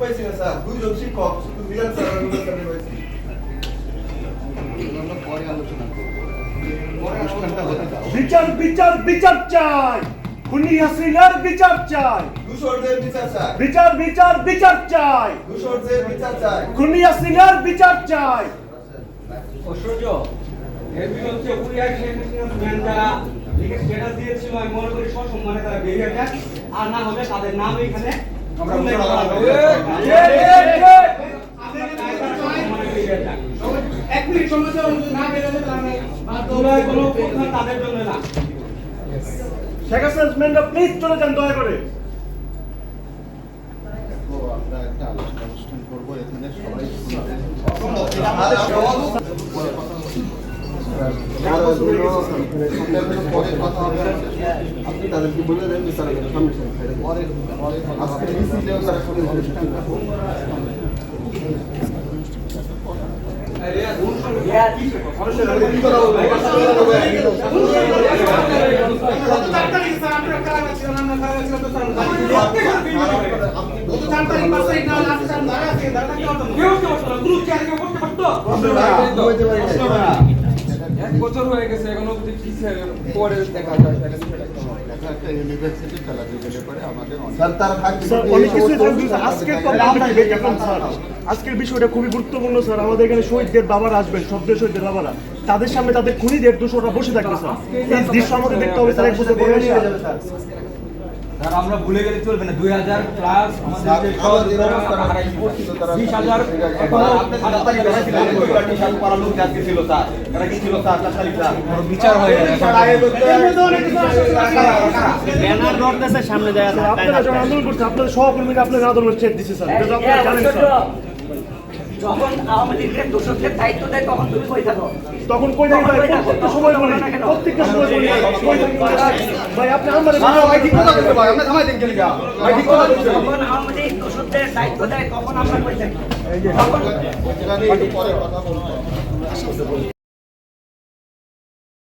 পাইছি পরে আলোচনা বিচার বিচার বিচার চাই। খুনি হাসিনার বিচার চাই দুশোরদের বিচার চাই বিচার বিচার বিচার চাই দুশোরদের বিচার চাই খুনি হাসিনার বিচার চাই ঐশ্বর্য এর বিরুদ্ধে কুরিয়ার হাসিনার ম্যানরা লিখে স্ট্যাটাস দিয়েছিল আমি মনে করি সসম্মানে তারা বেরিয়ে যাক আর না হলে তাদের নাম এখানে আমরা। এক মিনিট সময় না বেরোলে তাহলে জুলাই কোনো প্রশ্ন তাদের জন্য না শেখ হাসিনা প্লিজ চলে যান, দয়া করে। আমরা একটা আলোচনা করব এখানে সবাই আপনি তাদেরকে বলে দেন যে পরে আজকের বিষয়টা খুবই গুরুত্বপূর্ণ, স্যার। আমাদের এখানে শহীদদের বাবারা আসবেন শব্দের শহীদদের বাবারা। তাদের সামনে তাদের খুনিদের দুশোরা বসে থাকবে, স্যার। এই দৃশ্য আমাদের দেখতে হবে, স্যার, এক বছর আমরা ভুলে গেলে চলবে না। দুই হাজার প্লাস যে অবস্থাটা করছিল তারা- ছিল তার বিচার হয়ে ব্যানার সামনে যায় আপনারা আপনার আন্দোলন করছেন আপনাদের সহকর্মীরা আপনাদের আন্দোলন ছেড়ে দিচ্ছে স্যার। আপনারা জানেন স্যার। যখন আওয়ামী লীগের দোষকদের দায়িত্ব দেয় তখন তুমি কই থাকো তখন কই থাকি ভাই প্রত্যেকটা সময় বলি প্রত্যেকটা সময় বলি কই থাকি ভাই? আপনি আমারে ভাই ঠিক কথা বলতে ভাই আপনি থামাই দেন কেন ভাই ঠিক কথা বলতে যখন আওয়ামী লীগ দোষকদের দায়িত্ব দেয় তখন আমরা কই থাকি তখন এখানে একটু পরে কথা বলব